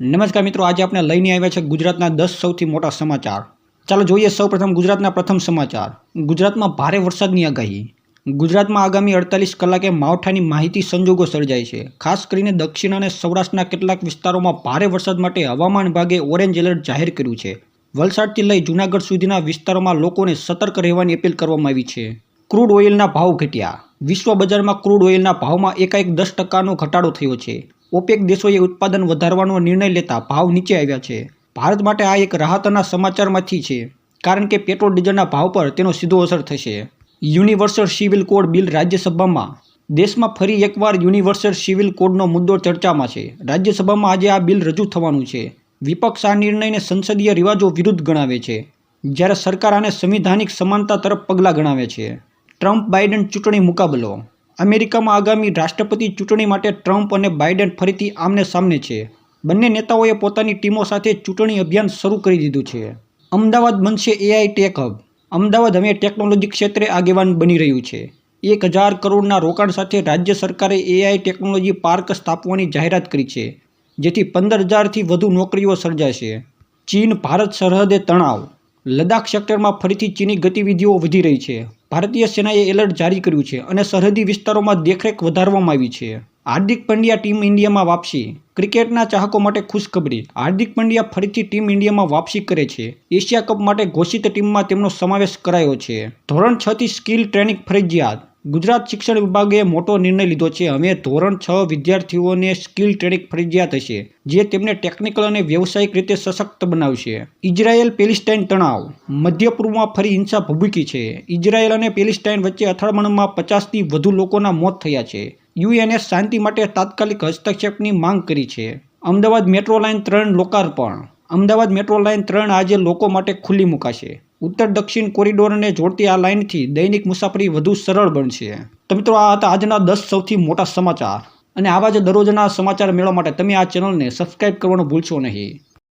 નમસ્કાર મિત્રો, આજે આપણે લઈને આવ્યા છે ગુજરાતના દસ સૌથી મોટા સમાચાર. ચાલો જોઈએ સૌપ્રથમ ગુજરાતના પ્રથમ સમાચાર. ગુજરાતમાં ભારે વરસાદની આગાહી. ગુજરાતમાં આગામી અડતાલીસ કલાકે માવઠાની માહિતી સંજોગો સર્જાય છે. ખાસ કરીને દક્ષિણ અને સૌરાષ્ટ્રના કેટલાક વિસ્તારોમાં ભારે વરસાદ માટે હવામાન વિભાગે ઓરેન્જ એલર્ટ જાહેર કર્યું છે. વલસાડથી લઈ જૂનાગઢ સુધીના વિસ્તારોમાં લોકોને સતર્ક રહેવાની અપીલ કરવામાં આવી છે. ક્રૂડ ઓઇલના ભાવ ઘટ્યા. વિશ્વ બજારમાં ક્રૂડ ઓઇલના ભાવમાં એકાએક દસ ટકાનો ઘટાડો થયો છે. ઓપેક દેશોએ ઉત્પાદન વધારવાનો નિર્ણય લેતા ભાવ નીચે આવ્યા છે. ભારત માટે આ એક રાહતના સમાચારમાંથી છે, કારણ કે પેટ્રોલ ડીઝલના ભાવ પર તેનો સીધો અસર થશે. યુનિવર્સલ સિવિલ કોડ બિલ રાજ્યસભામાં, દેશમાં ફરી એકવાર યુનિવર્સલ સિવિલ કોડનો મુદ્દો ચર્ચામાં છે. રાજ્યસભામાં આજે આ બિલ રજૂ થવાનું છે. વિપક્ષ આ નિર્ણયને સંસદીય રિવાજો વિરુદ્ધ ગણાવે છે, જ્યારે સરકાર આને સંવિધાનિક સમાનતા તરફ પગલાં ગણાવે છે. ટ્રમ્પ બાઇડન ચૂંટણી મુકાબલો અમેરિકામાં આગામી રાષ્ટ્રપતિ ચૂંટણી માટે ટ્રમ્પ અને બાઇડન ફરીથી આમને સામને છે. બંને નેતાઓએ પોતાની ટીમો સાથે ચૂંટણી અભિયાન શરૂ કરી દીધું છે. અમદાવાદ બનશે એઆઈ ટેક હબ અમદાવાદ હવે ટેકનોલોજી ક્ષેત્રે આગેવાન બની રહ્યું છે. એક હજાર કરોડના રોકાણ સાથે રાજ્ય સરકારે એઆઈ ટેકનોલોજી પાર્ક સ્થાપવાની જાહેરાત કરી છે, જેથી પંદર હજારથી વધુ નોકરીઓ સર્જાશે. ચીન, ભારત સરહદે તણાવ. લદ્દાખ સેક્ટરમાં ફરીથી ચીની ગતિવિધિઓ વધી રહી છે. ભારતીય સેનાએ એલર્ટ જારી કર્યું છે અને સરહદી વિસ્તારોમાં દેખરેખ વધારવામાં આવી છે. હાર્દિક પંડ્યા ટીમ ઇન્ડિયામાં વાપસી. ક્રિકેટના ચાહકો માટે ખુશખબરી. હાર્દિક પંડ્યા ફરીથી ટીમ ઇન્ડિયામાં વાપસી કરે છે. એશિયા કપ માટે ઘોષિત ટીમમાં તેમનો સમાવેશ કરાયો છે. ધોરણ છ થી સ્કિલ ટ્રેનિંગ ફરજિયાત. ગુજરાત શિક્ષણ વિભાગે મોટો નિર્ણય લીધો છે. હવે ધોરણ છ વિદ્યાર્થીઓને સ્કિલ ટ્રેનિંગ ફરજિયાત હશે, જે તેમને ટેકનિકલ અને વ્યવસાયિક રીતે સશક્ત બનાવશે. ઇઝરાયેલ પેલિસ્ટાઇન તણાવ. મધ્ય પૂર્વમાં ફરી હિંસા ભભૂકી છે. ઇઝરાયેલ અને પેલિસ્ટાઇન વચ્ચે અથડામણમાં પચાસથી વધુ લોકોના મોત થયા છે. યુએનએસ શાંતિ માટે તાત્કાલિક હસ્તક્ષેપની માંગ કરી છે. અમદાવાદ મેટ્રો લાઇન ત્રણ લોકાર્પણ. અમદાવાદ મેટ્રો લાઇન ત્રણ આજે લોકો માટે ખુલ્લી મુકાશે. ઉત્તર દક્ષિણ કોરિડોરને જોડતી આ લાઇનથી દૈનિક મુસાફરી વધુ સરળ બનશે. તો મિત્રો, આ હતા આજના દસ સૌથી મોટા સમાચાર. અને આવા જ દરરોજના સમાચાર મેળવવા માટે તમે આ ચેનલને સબસ્ક્રાઈબ કરવાનું ભૂલશો નહીં.